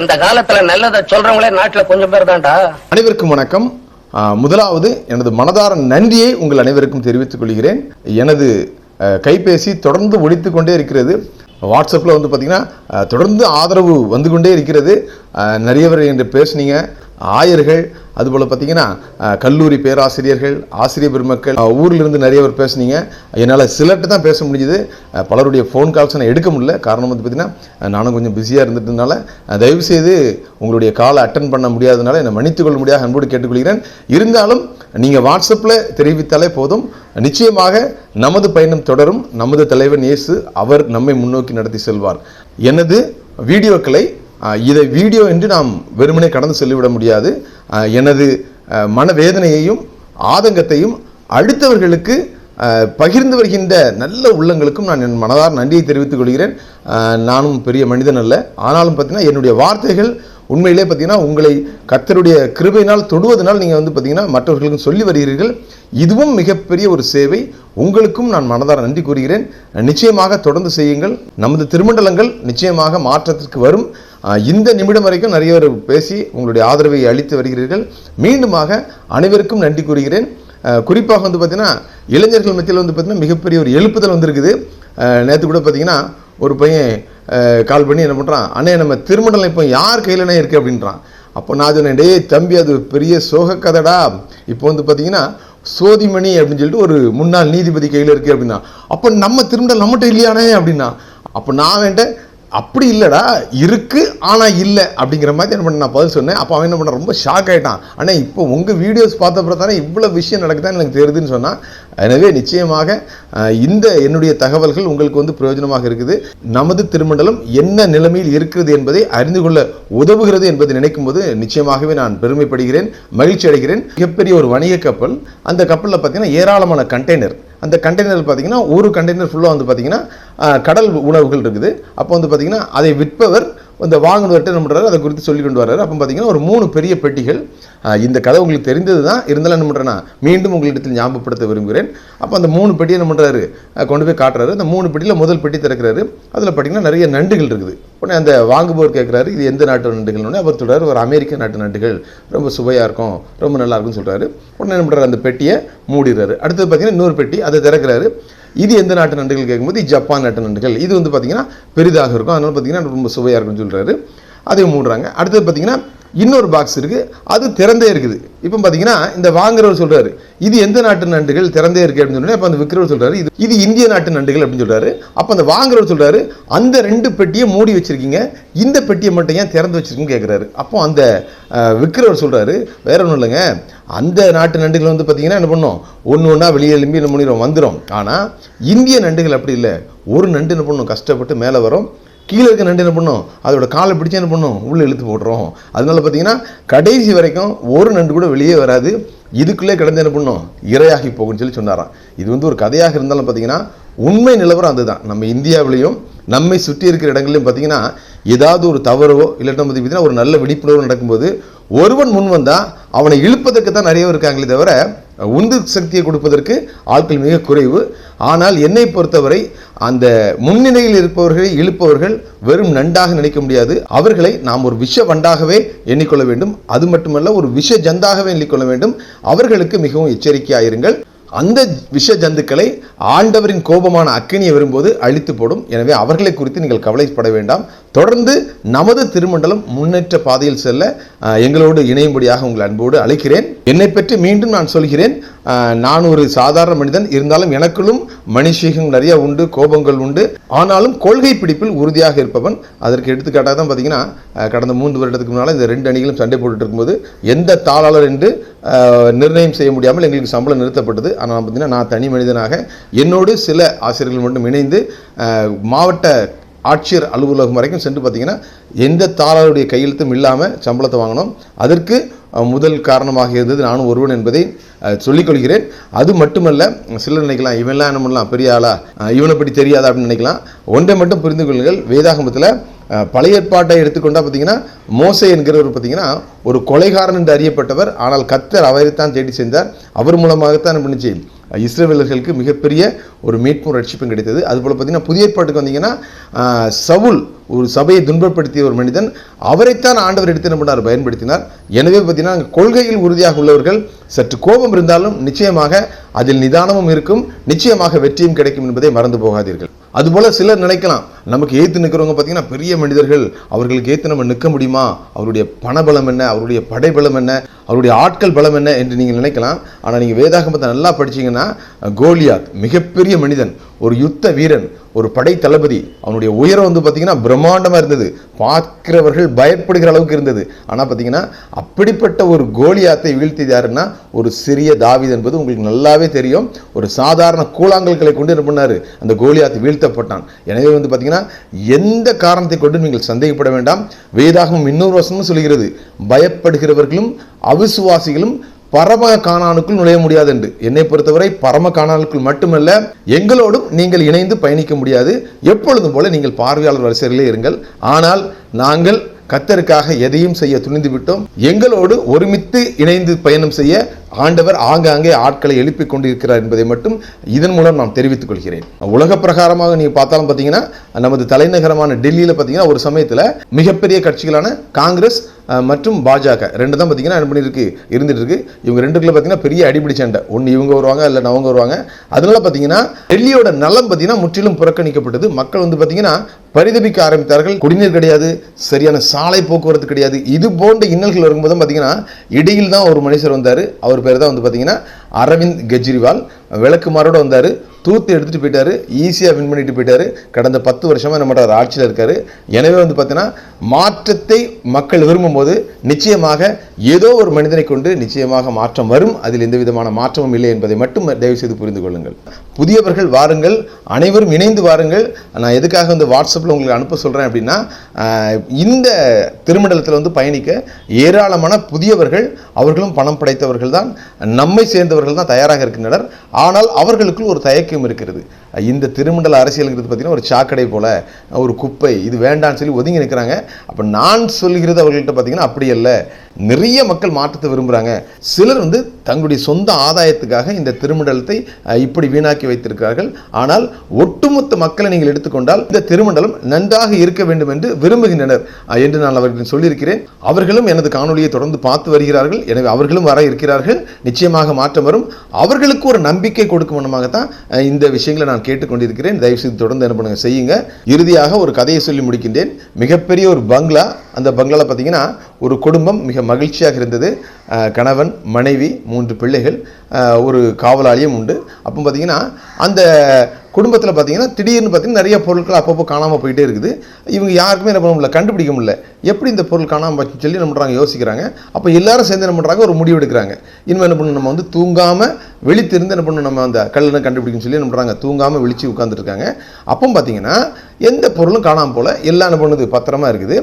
இந்த காலத்துல நல்லதை சொல்றவங்களே நாட்டுல கொஞ்சம் பேர் தான்டா. அனைவருக்கும் வணக்கம். முதலாவது எனது மனதார நன்றியை உங்கள் அனைவருக்கும் தெரிவித்துக் கொள்கிறேன். எனது கைபேசி தொடர்ந்து ஒழித்து கொண்டே இருக்கிறது. வாட்ஸ்அப்பில் வந்து பார்த்திங்கன்னா தொடர்ந்து ஆதரவு வந்து கொண்டே இருக்கிறது. நிறையவர் நிறைய பேர் என்று பேசுனீங்க. ஆயர்கள் அதுபோல் பார்த்தீங்கன்னா கல்லூரி பேராசிரியர்கள் ஆசிரியர் பெருமக்கள் அ, இருந்து நிறைய பேர் பேசுனீங்க. என்னால் சிலர்கிட்ட தான் பேச முடிஞ்சுது. பலருடைய ஃபோன் கால்ஸ் நான் எடுக்க முடியல. காரணம் வந்து பார்த்தீங்கன்னா நானும் கொஞ்சம் பிஸியாக இருந்ததுனால தயவுசெய்து உங்களுடைய காலை அட்டன் பண்ண முடியாதனால என்னை மன்னித்துக்கொள்ள முடியாத அன்போடு கேட்டுக்கொள்கிறேன். இருந்தாலும் நீங்கள் வாட்ஸ்அப்பில் தெரிவித்தாலே போதும். நிச்சயமாக நமது பயணம் தொடரும். நமது தலைவன் இயேசு அவர் நம்மை முன்னோக்கி நடத்தி செல்வார். எனது வீடியோக்களை இதை வீடியோ என்று நாம் வெறுமனே கடந்து செல்லிவிட முடியாது. எனது மனவேதனையையும் ஆதங்கத்தையும் அடுத்தவர்களுக்கு பகிர்ந்து வருகின்ற நல்ல உள்ளங்களுக்கும் நான் என் மனதார் நன்றியை தெரிவித்துக் கொள்கிறேன். நானும் பெரிய மனிதன் அல்ல. ஆனாலும் பார்த்தீங்கன்னா என்னுடைய வார்த்தைகள் உண்மையிலே பார்த்தீங்கன்னா உங்களை கர்த்தருடைய கிருபையினால் தொடுவதனால் நீங்கள் வந்து பார்த்தீங்கன்னா மற்றவர்களுக்கும் சொல்லி வருகிறீர்கள். இதுவும் மிகப்பெரிய ஒரு சேவை. உங்களுக்கும் நான் மனதார நன்றி கூறுகிறேன். நிச்சயமாக தொடர்ந்து செய்யுங்கள். நமது திருமண்டலங்கள் நிச்சயமாக மாற்றத்திற்கு வரும். இந்த நிமிடம் வரைக்கும் நிறைய பேர் பேசி உங்களுடைய ஆதரவை அளித்து வருகிறீர்கள். மீண்டுமாக அனைவருக்கும் நன்றி கூறுகிறேன். குறிப்பாக வந்து பார்த்தீங்கன்னா இளைஞர்கள் மத்தியில் வந்து பார்த்தீங்கன்னா மிகப்பெரிய ஒரு எழுப்புதல் வந்திருக்குது. நேற்று கூட பார்த்தீங்கன்னா ஒரு பையன் கால் பண்ணி என்ன பண்ணுறான் அண்ணே நம்ம திருமணம் இப்போ யார் கையிலனே இருக்குது அப்படின்றான். அப்போ நான் சொன்னேன் டேய் தம்பி அது பெரிய சோக கதடா. இப்போ வந்து பார்த்தீங்கன்னா சோதிமணி அப்படின்னு சொல்லிட்டு ஒரு முன்னாள் நீதிபதி கையில் இருக்குது அப்படின்னா. அப்போ நம்ம திருமணம் நம்மகிட்ட இல்லையானே அப்படின்னா. அப்போ நான் வேண்டேன் அப்படி இல்லைடா இருக்குது ஆனால் இல்லை அப்படிங்கிற மாதிரி என்ன பண்ண நான் பதில் சொன்னேன். அப்போ அவன் என்ன பண்ண ரொம்ப ஷாக் ஆகிட்டான் ஆனால் இப்போ உங்கள் வீடியோஸ் பார்த்தப்பறம் தானே இவ்வளோ விஷயம் நடக்குதான்னு எனக்கு தெரியுதுன்னு சொன்னான். எனவே நிச்சயமாக இந்த என்னுடைய தகவல்கள் உங்களுக்கு வந்து பிரயோஜனமாக இருக்குது. நமது திருமண்டலம் என்ன நிலைமையில் இருக்கிறது என்பதை அறிந்து கொள்ள உதவுகிறது என்பதை நினைக்கும் போது நிச்சயமாகவே நான் பெருமைப்படுகிறேன் மகிழ்ச்சி அடைகிறேன். மிகப்பெரிய ஒரு வணிக கப்பல். அந்த கப்பலில் பார்த்தீங்கன்னா ஏராளமான கண்டெய்னர் அந்த கண்டெய்னர் பார்த்திங்கன்னா ஒரு கண்டெய்னர் ஃபுல்லாக வந்து பார்த்தீங்கன்னா கடல் உணவுகள் இருக்குது. அப்போ வந்து பார்த்தீங்கன்னா அதை விற்பவர் இந்த வாங்கினவர்கிட்ட என்ன பண்ணுறாரு அதை குறித்து சொல்லி கொண்டு வர்றாரு. அப்போ பார்த்தீங்கன்னா ஒரு மூணு பெரிய பெட்டிகள் இந்த கதை உங்களுக்கு தெரிந்தது தான் இருந்தாலும் என்ன பண்ணுறேன்னா மீண்டும் உங்களிடத்தில் ஞாபகப்படுத்த விரும்புகிறேன். அப்போ அந்த மூணு பெட்டியை என்ன பண்ணுறாரு கொண்டு போய் காட்டுறாரு. அந்த மூணு பெட்டியில் முதல் பெட்டி திறக்கிறாரு. அதில் பார்த்தீங்கன்னா நிறைய நண்டுகள் இருக்குது. உடனே அந்த வாங்குபவர் கேட்குறாரு இது எந்த நாட்டு நண்டுகள்னு அவர் சொல்றாரு ஒரு அமெரிக்க நாட்டு நண்டுகள். ரொம்ப சுவையாக இருக்கும். ரொம்ப நல்லா இருக்கும்னு சொல்கிறாரு உடனே என்ன பண்ணுறாரு அந்த பெட்டியை மூடிடுறாரு. அடுத்தது பார்த்தீங்கன்னா இன்னொரு பெட்டி அதை திறக்கிறாரு. இது எந்த நாட்டு நண்டுகள் கேட்கும்போது? ஜப்பான் நாட்டு நண்டுகள் இது வந்து பார்த்தீங்கன்னா பெரிதாக இருக்கும். அதனால பார்த்தீங்கன்னா ரொம்ப சுவையாக இருக்கும்னு சொல்கிறாரு அதையும் மூடுறாங்க. அடுத்தது பார்த்தீங்கன்னா இன்னொரு பாக்ஸ் இருக்குது அது திறந்தே இருக்குது. இப்போ பார்த்தீங்கன்னா இந்த வாங்குறவர் சொல்கிறாரு இது எந்த நாட்டு நண்டுகள்? திறந்தே இருக்குது அப்படின்னு சொன்னோடனே அப்போ அந்த விற்கிறவர் சொல்கிறாரு இது இது இந்திய நாட்டு நண்டுகள் அப்படின்னு சொல்கிறாரு அப்போ அந்த வாங்குறவர் சொல்கிறாரு அந்த ரெண்டு பெட்டியை மூடி வச்சுருக்கீங்க. இந்த பெட்டியை மட்டும் ஏன் திறந்து வச்சுருக்குன்னு கேட்குறாரு அப்போ அந்த அஹ், விற்கிறவர் சொல்கிறாரு வேற ஒன்றும் இல்லைங்க. அந்த நாட்டு நண்டுகள் வந்து பார்த்தீங்கன்னா என்ன பண்ணும்? ஒன்று ஒன்றா வெளியே எலும்பி என்ன பண்ணிடும் வந்துடும் ஆனால் இந்திய நண்டுகள் அப்படி இல்லை. ஒரு நண்டு என்ன பண்ணும்? கஷ்டப்பட்டு மேலே வரும். கீழே இருக்க நண்டு என்ன பண்ணும்? அதோட காலை பிடிச்சி என்ன பண்ணும்? உள்ளே இழுத்து போட்டுரும். அதனால பார்த்தீங்கன்னா கடைசி வரைக்கும் ஒரு நண்டு கூட வெளியே வராது. இதுக்குள்ளே கிடந்து என்ன பண்ணும்? இரையாகி போகும்னு சொல்லி சொன்னாராம். இது வந்து ஒரு கதையாக இருந்தாலும் பார்த்தீங்கன்னா உண்மை நிலவரம் அதுதான். நம்ம இந்தியாவிலையும் நம்மை சுற்றி இருக்கிற இடங்கள்லையும் பார்த்தீங்கன்னா ஏதாவது ஒரு தவறோ இல்லாட்டி வந்து பார்த்தீங்கன்னா ஒரு நல்ல விழிப்புணர்வு நடக்கும்போது ஒருவன் முன் வந்தால் அவனை இழுப்பதற்கு தான் நிறைய இருக்காங்களே தவிர உந்து சக்தியை கொடுப்பதற்கு ஆட்கள் மிக குறைவு. ஆனால் என்னை பொறுத்தவரை அந்த முன்னிலையில் இருப்பவர்களை இழுப்பவர்கள் வெறும் நண்டாக நினைக்க முடியாது. அவர்களை நாம் ஒரு விஷ வண்டாகவே எண்ணிக்கொள்ள வேண்டும். அது மட்டுமல்ல ஒரு விஷ ஜந்தாகவே எண்ணிக்கொள்ள வேண்டும். அவர்களுக்கு மிகவும் எச்சரிக்கையாயிருங்கள். அந்த விஷ ஜந்துக்களை ஆண்டவரின் கோபமான அக்கினியை வரும்போது அழித்து போடும் எனவே அவர்களை குறித்து நீங்கள் கவலைப்பட வேண்டாம். தொடர்ந்து நமது திருமண்டலம் முன்னேற்ற பாதையில் செல்ல எங்களோடு இணையும்படியாக உங்கள் அன்போடு அழைக்கிறேன். என்னை பற்றி மீண்டும் நான் சொல்கிறேன். நான் ஒரு சாதாரண மனிதன். இருந்தாலும் எனக்குள்ளும் மனுஷீகம் நிறைய உண்டு கோபங்கள் உண்டு. ஆனாலும் கொள்கை பிடிப்பில் உறுதியாக இருப்பவன். அதற்கு எடுத்துக்காட்டாக தான் பார்த்தீங்கன்னா கடந்த மூன்று வருடத்துக்கு முன்னால் இந்த ரெண்டு அணிகளும் சண்டை போட்டுட்டு இருக்கும்போது எந்த தாளாளர் என்று நிர்ணயம் செய்ய முடியாமல் எங்களுக்கு சம்பளம் நிறுத்தப்பட்டது. ஆனால் பார்த்தீங்கன்னா நான் தனி மனிதனாக என்னோடு சில ஆசிரியர்கள் மட்டும் இணைந்து மாவட்ட ஆட்சியர் அலுவலகம் வரைக்கும் சென்று பார்த்தீங்கன்னா எந்த தாளருடைய கையெழுத்தும் இல்லாமல் சம்பளத்தை வாங்கினோம் அதற்கு முதல் காரணமாக இருந்தது நானும் ஒருவன் என்பதை சொல்லிக்கொள்கிறேன் அது மட்டுமல்ல சிலர் நினைக்கலாம் இவன்லாம் என்ன பண்ணலாம் பெரிய ஆளா? இவனை பற்றி தெரியாதா அப்படின்னு நினைக்கலாம். ஒன்றை மட்டும் புரிந்து கொள்ளுங்கள். வேதாகமத்தில் பழைய ஏற்பாட்டை எடுத்துக்கொண்டால் பார்த்தீங்கன்னா மோசை என்கிறவர் பார்த்தீங்கன்னா ஒரு கொலைகாரன் என்று அறியப்பட்டவர். ஆனால் கத்தர் அவரைத்தான் தேடி சென்றார். அவர் மூலமாகத்தான் என்ன பண்ணுச்சு? இஸ்ரேலர்களுக்கு மிகப்பெரிய ஒரு மீட்பும் ரட்சிப்பும் கிடைத்தது. அதுபோல் பார்த்தீங்கன்னா புதிய ஏற்பாட்டுக்கு வந்தீங்கன்னா சவுல் ஒரு சபையை துன்பப்படுத்திய ஒரு மனிதன் அவரைத்தான் ஆண்டவர் எடுத்து என்ன பண்ணார்? பயன்படுத்தினார். எனவே பார்த்தீங்கன்னா கொள்கையில் உறுதியாக உள்ளவர்கள் சற்று கோபம் இருந்தாலும் நிச்சயமாக அதில் நிதானமும் இருக்கும் நிச்சயமாக வெற்றியும் கிடைக்கும் என்பதை மறந்து போகாதீர்கள். அதுபோல சிலர் நினைக்கலாம் நமக்கு ஏற்று நிற்கிறவங்க பார்த்தீங்கன்னா பெரிய மனிதர்கள் அவர்களுக்கு ஏற்று நம்ம நிற்க முடியுமா? அவருடைய பணபலம் என்ன? அவருடைய படைபலம் என்ன? அவருடைய ஆட்கள் பலம் என்ன என்று நீங்கள் நினைக்கலாம். ஆனால் நீங்கள் வேதாகமத்தை நல்லா படிச்சீங்கன்னா கோலியாத் மிகப்பெரிய மனிதன் ஒரு யுத்த வீரன் ஒரு படை தளபதி அவனுடைய உயரம் வந்து பார்த்தீங்கன்னா பிரம்மாண்டமாக இருந்தது. பார்க்கிறவர்கள் பயப்படுகிற அளவுக்கு இருந்தது. ஆனால் பார்த்தீங்கன்னா அப்படிப்பட்ட ஒரு கோலியாத்தை வீழ்த்தியது யாருன்னா ஒரு சிறிய தாவீது என்பது உங்களுக்கு நல்லாவே தெரியும். ஒரு சாதாரண கூழாங்கல்களை கொண்டு என்ன பண்ணார்? அந்த கோலியாத்தை வீழ்த்தப்பட்டான். எனவே வந்து பார்த்தீங்கன்னா எந்த காரணத்தை கொண்டு நீங்கள் சந்தேகப்பட வேண்டாம். வேதாகமும் இன்னொரு வசனமும் சொல்கிறது பயப்படுகிறவர்களும் அவிசுவாசிகளும் பரம காணானுக்குள் நுழைய முடியாது என்று. என்னை பொறுத்தவரை பரம காணானுக்குள் மட்டுமல்ல எங்களோடும் நீங்கள் இணைந்து பயணிக்க முடியாது. எப்பொழுதும் போல நீங்கள் பார்வையாளர் வரிசையிலே இருங்கள். ஆனால் நாங்கள் கத்தருக்காக எதையும் செய்ய துணிந்து விட்டோம் எங்களோடு ஒருமித்து இணைந்து பயணம் செய்ய ஆண்டவர் ஆங்காங்கே ஆட்களை எழுப்பிக் கொண்டிருக்கிறார் என்பதை மட்டும் இதன் மூலம் நான் தெரிவித்துக் கொள்கிறேன். உலக பிரகாரமாக நீங்க பார்த்தாலும் பார்த்தீங்கன்னா நமது தலைநகரமான டெல்லியில் பார்த்தீங்கன்னா ஒரு சமயத்தில் மிகப்பெரிய கட்சிகளான காங்கிரஸ் மற்றும் பாஜக ரெண்டு தான் பார்த்தீங்கன்னா என்ன பண்ணியிருக்கு இருந்துட்டு இருக்கு. இவங்க ரெண்டுக்குள்ள பார்த்தீங்கன்னா பெரிய அடிபிடி சண்டை. ஒன்று இவங்க வருவாங்க இல்லை அவங்க வருவாங்க. அதனால பார்த்தீங்கன்னா டெல்லியோட நலம் பார்த்தீங்கன்னா முற்றிலும் புறக்கணிக்கப்பட்டது. மக்கள் வந்து பார்த்தீங்கன்னா பரிதபிக்க ஆரம்பித்தார்கள். குடிநீர் கிடையாது சரியான சாலை போக்குவரத்து கிடையாது. இது போன்ற இன்னல்கள் வரும்போது பார்த்தீங்கன்னா இடையில் தான் ஒரு மனுஷர் வந்தார். அவர் பேர் தான் வந்து பார்த்தீங்கன்னா அரவிந்த் கெஜ்ரிவால். விளக்குமாரோடு வந்தார். தூத்து எடுத்துகிட்டு போயிட்டாரு ஈஸியாக வின் பண்ணிட்டு போயிட்டாரு. கடந்த பத்து வருஷமாக நம்ம ஆட்சியில் இருக்கார். எனவே வந்து பார்த்தீங்கன்னா மாற்றத்தை மக்கள் விரும்பும்போது நிச்சயமாக ஏதோ ஒரு மனிதனை கொண்டு நிச்சயமாக மாற்றம் வரும். அதில் எந்த விதமான மாற்றமும் இல்லை என்பதை மட்டும் தயவு செய்து புரிந்து கொள்ளுங்கள். புதியவர்கள் வாருங்கள் அனைவரும் இணைந்து வாருங்கள். நான் எதுக்காக வந்து வாட்ஸ்அப்பில் உங்களுக்கு அனுப்ப சொல்கிறேன் அப்படின்னா இந்த திருமண்டலத்தில் வந்து பயணிக்க ஏராளமான புதியவர்கள் அவர்களும் பணம் படைத்தவர்கள் தான். நம்மை சேர்ந்தவர்கள் தான் தயாராக இருக்கின்றனர். ஆனால் அவர்களுக்குள் ஒரு தயக்கம் இருக்கிறது. இந்த திருமண்டல அரசியலுங்கிறது பார்த்திங்கன்னா ஒரு சாக்கடை போல ஒரு குப்பை இது வேண்டான்னு சொல்லி ஒதுங்கி நிற்கிறாங்க அப்போ நான் சொல்கிறது அவர்கள்ட்ட பார்த்திங்கன்னா அப்படி அல்ல. நிறைய மக்கள் மாற்றத்தை விரும்புகிறாங்க சிலர் வந்து தங்களுடைய சொந்த ஆதாயத்துக்காக இந்த திருமண்டலத்தை இப்படி வீணாக்கி வைத்திருக்கிறார்கள். ஆனால் ஒட்டுமொத்த மக்களை நீங்கள் எடுத்துக்கொண்டால் இந்த திருமண்டலம் நன்றாக இருக்க வேண்டும் என்று விரும்புகின்றனர் என்று நான் அவர்களிடம் சொல்லியிருக்கிறேன். அவர்களும் எனது காணொலியை தொடர்ந்து பார்த்து வருகிறார்கள். எனவே அவர்களும் வர இருக்கிறார்கள். நிச்சயமாக மாற்றம் வரும். அவர்களுக்கு ஒரு நம்பிக்கை கொடுக்கும் விதமாகத்தான் இந்த விஷயங்களை நான் கேட்டுக்கொண்டிருக்கிறேன். தயவு செய்து தொடர்ந்து என்ன பண்ணுங்க செய்யுங்க. இறுதியாக ஒரு கதையை சொல்லி முடிக்கின்றேன். மிகப்பெரிய ஒரு பங்களா. அந்த பங்களாவில் பார்த்தீங்கன்னா ஒரு குடும்பம் மிக மகிழ்ச்சியாக இருந்தது. கணவன் மனைவி மூன்று பிள்ளைகள் ஒரு காவலாளியும் உண்டு. அப்போ பார்த்தீங்கன்னா அந்த குடும்பத்தில் பார்த்தீங்கன்னா திடீர்னு பார்த்தீங்கன்னா நிறைய பொருட்கள் அப்பப்போ காணாமல் போயிட்டே இருக்குது. இவங்க யாருக்குமே என்ன பண்ண முடியல கண்டுபிடிக்க முடியல. எப்படி இந்த பொருள் காணாமல் போச்சுன்னு சொல்லி என்ன பண்ணுறாங்க யோசிக்கிறாங்க. அப்போ எல்லாரும் சேர்ந்து என்ன பண்ணுறாங்க ஒரு முடிவு எடுக்கிறாங்க. இனிமேல் என்ன பண்ணணும் நம்ம வந்து தூங்காமல் விழித்திருந்து என்ன பண்ணணும் நம்ம அந்த கல்லணை கண்டுபிடிக்கணும்னு சொல்லி என்ன பண்ணுறாங்க தூங்காமல் விழிச்சு உட்காந்துருக்காங்க அப்போ பார்த்தீங்கன்னா எந்த பொருளும் காணாமல் போல எல்லாம் என்ன பண்ணுது பத்திரமா இருக்குது.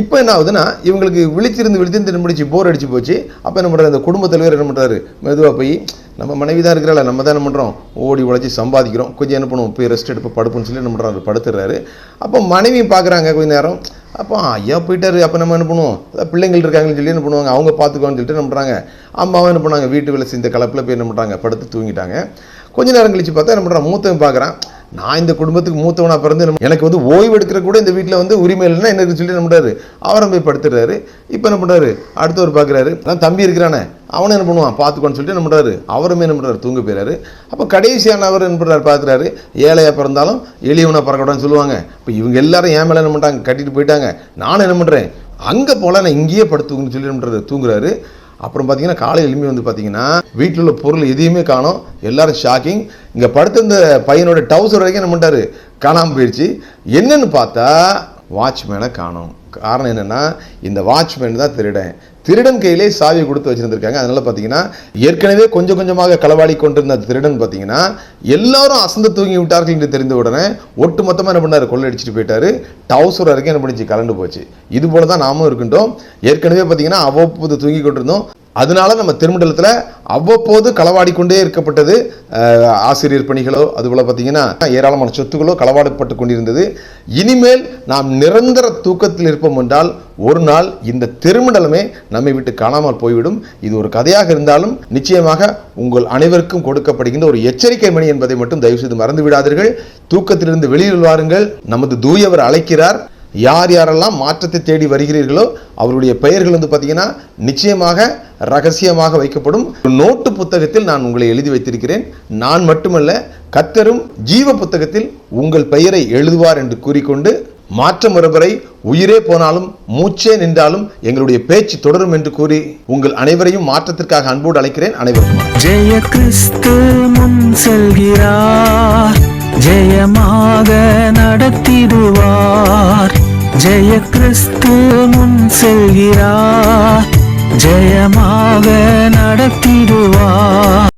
இப்போ என்ன ஆகுதுன்னா இவங்களுக்கு விழிச்சிருந்து விழித்திருந்து என்ன முடிச்சு போர் அடிச்சு போச்சு. அப்போ என்ன பண்ணுறாரு அந்த குடும்பத்தலைவர் என்ன பண்ணுறாரு மெதுவாக போய் நம்ம மனைவி தான் இருக்கிறாள் நம்ம தான் என்ன பண்ணுறோம் ஓடி உழைச்சி சம்பாதிக்கிறோம். கொஞ்சம் என்ன பண்ணுவோம்? போய் ரெஸ்ட் எடுப்போம் படுப்புன்னு சொல்லி என்ன பண்ணுறாரு படுத்துடுறாரு அப்போ மனைவி பார்க்குறாங்க கொஞ்ச நேரம். அப்போ ஐயா போயிட்டாரு அப்போ நம்ம என்ன பண்ணுவோம்? பிள்ளைங்கள் இருக்காங்கன்னு சொல்லி என்ன பண்ணுவாங்க? அவங்க பார்த்துக்கோன்னு சொல்லிட்டு என்ன பண்ணுறாங்க அம்மாவும் என்ன பண்ணாங்க? வீட்டு வேலை செஞ்ச கலப்பில் போய் என்ன பண்ணுறாங்க படுத்து தூங்கிட்டாங்க. கொஞ்ச நேரம் கழிச்சு பார்த்தா என்ன பண்ணுறான் மூத்தவன் பார்க்குறான். நான் இந்த குடும்பத்துக்கு மூத்தவனா பிறந்து எனக்கு வந்து ஓய்வு எடுக்கிற கூட இந்த வீட்டில் வந்து உரிமை இல்லைன்னா எனக்கு சொல்லி என்ன பண்ணுறாரு அவரும் போய் படுத்துறாரு இப்போ என்ன பண்ணுறாரு அடுத்தவர் பார்க்குறாரு நான் தம்பி இருக்கிறானே. அவனும் என்ன பண்ணுவான்? பார்த்துக்கோன்னு சொல்லிட்டு என்ன பண்ணுறாரு அவருமே என்ன பண்ணுறாரு தூங்க போயிறாரு. அப்போ கடைசியான அவர் என்ன பண்ணுறாரு பார்க்குறாரு ஏழையாக பிறந்தாலும் எளியவனாக பிறக்கக்கூடாதுன்னு சொல்லுவாங்க. இப்போ இவங்க எல்லாரும் ஏன் மேலே என்ன பண்ணுறாங்க கட்டிட்டு போயிட்டாங்க. நானும் என்ன பண்ணுறேன் அங்கே போல நான் இங்கேயே படுத்துங்கன்னு சொல்லி என்ன பண்ணுறாரு தூங்குறாரு. அப்புறம் பார்த்தீங்கன்னா காலை எலும்பி வந்து பார்த்தீங்கன்னா வீட்டில் உள்ள பொருள் எதையுமே காணோம். எல்லாரும் ஷாக்கிங் இங்கே படுத்திருந்த பையனோட டவுசர் வரைக்கும் என்ன பண்ணிட்டாரு? காணாமல் போயிடுச்சு. என்னன்னு பார்த்தா வாட்ச்மேனை காணோம். காரணம் என்னன்னா இந்த வாட்ச்மேன் தான் திருடன். திருடன் கையிலே சாவியை கொடுத்து வச்சிருந்திருக்காங்க. அதனால பார்த்தீங்கன்னா ஏற்கனவே கொஞ்சம் கொஞ்சமாக களவாடி கொண்டிருந்த திருடன் பார்த்தீங்கன்னா எல்லாரும் அசந்து தூங்கி விட்டார்கள் என்று தெரிந்த உடனே ஒட்டு மொத்தமாக என்ன பண்ணார்? கொள்ளடிச்சிட்டு போயிட்டார். டவுசர் வரைக்கும் என்ன பண்ணிச்சு? கலண்டு போச்சு. இது போல தான் நாமும் இருக்கின்றோம். ஏற்கனவே பார்த்தீங்கன்னா அவ்வப்போது தூங்கி கொண்டிருந்தோம். அதனால நம்ம திருமண்டலத்தில் அவ்வப்போது களவாடிக்கொண்டே இருக்கப்பட்டது ஆசிரியர் பணிகளோ அதுபோல் பார்த்தீங்கன்னா ஏராளமான சொத்துக்களோ களவாடப்பட்டு கொண்டிருந்தது. இனிமேல் நாம் நிரந்தர தூக்கத்தில் இருப்போம் என்றால் ஒரு நாள் இந்த திருமண்டலமே நம்மை விட்டு காணாமல் போய்விடும். இது ஒரு கதையாக இருந்தாலும் நிச்சயமாக உங்கள் அனைவருக்கும் கொடுக்கப்படுகின்ற ஒரு எச்சரிக்கை மணி என்பதை மட்டும் தயவு செய்து மறந்து விடாதீர்கள். தூக்கத்திலிருந்து வெளியில் வாருங்கள். நமது தூயவர் அழைக்கிறார். யார் யாரெல்லாம் மாற்றத்தை தேடி வருகிறீர்களோ அவருடைய பெயர்கள் வந்து பார்த்தீங்கன்னா நிச்சயமாக ரகசியமாக வைக்கப்படும். ஒரு நோட்டு புத்தகத்தில் நான் உங்களை எழுதி வைத்திருக்கிறேன். நான் மட்டுமல்ல கத்தரும் ஜீவ புத்தகத்தில் உங்கள் பெயரை எழுதுவார் என்று கூறிக்கொண்டு மாற்றம் ஒருவரை உயிரே போனாலும் மூச்சே நின்றாலும் எங்களுடைய பேச்சு தொடரும் என்று கூறி உங்கள் அனைவரையும் மாற்றத்திற்காக அன்போடு அழைக்கிறேன். அனைவருக்கும் ஜெய கிறிஸ்து முன் செல்கிறார். ஜெயமாக நடத்திடுவார். ஜெய கிறிஸ்து முன் செல்கிறார். ஜெயமாக நடத்திடுவார்.